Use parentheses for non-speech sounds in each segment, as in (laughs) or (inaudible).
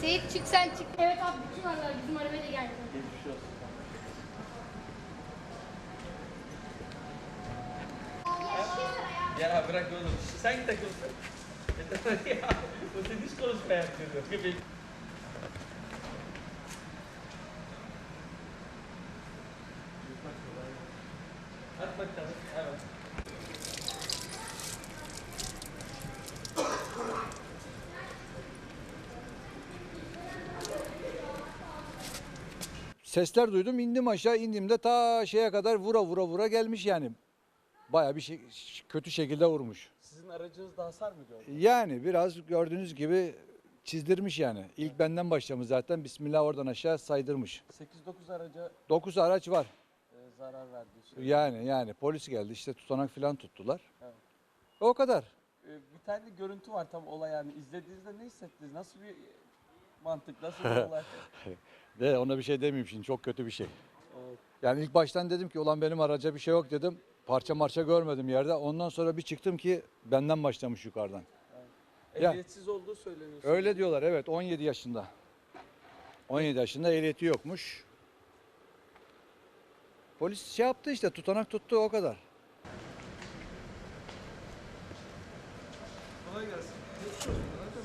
Seyit çık sen çık. Evet abi bütün aralar bizim arabaya da geldi. Geçmiş olsun. Ya bırak oğlum. Sen git takılsın. Yeter (laughs) ya. O seni hiç konuşmaya yapmıyor. Bakalım. Evet. Sesler duydum indim aşağı indiğimde ta şeye kadar vura vura vura gelmiş yani. Baya bir şey, kötü şekilde vurmuş. Sizin aracınızda hasar mı gördü? Yani biraz gördüğünüz gibi çizdirmiş yani. İlk benden başlamış zaten. Bismillah oradan aşağı saydırmış. 8-9 araca 9 araç var. Zarar verdi. Şey. Yani yani polis geldi işte tutanak falan tuttular. Evet. O kadar. E, bir tane görüntü var tam olay yani. İzlediğinizde ne hissettiniz? Nasıl bir mantık, nasıl bir (laughs) olay? De ona bir şey demeyeyim şimdi çok kötü bir şey. Evet. Yani ilk baştan dedim ki ulan benim araca bir şey yok dedim. Parça marça görmedim yerde. Ondan sonra bir çıktım ki benden başlamış yukarıdan. Ya. Ehliyetsiz olduğu söyleniyor. Öyle diyorlar evet 17 yaşında. 17 yaşında ehliyeti yokmuş. Polis şey yaptı işte tutanak tuttu o kadar. Kolay gelsin.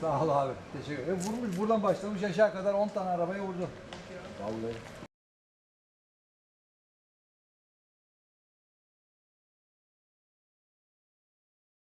Sağ ol abi. Teşekkür ederim. Vurmuş buradan başlamış aşağı kadar 10 tane arabaya vurdu. Vallahi.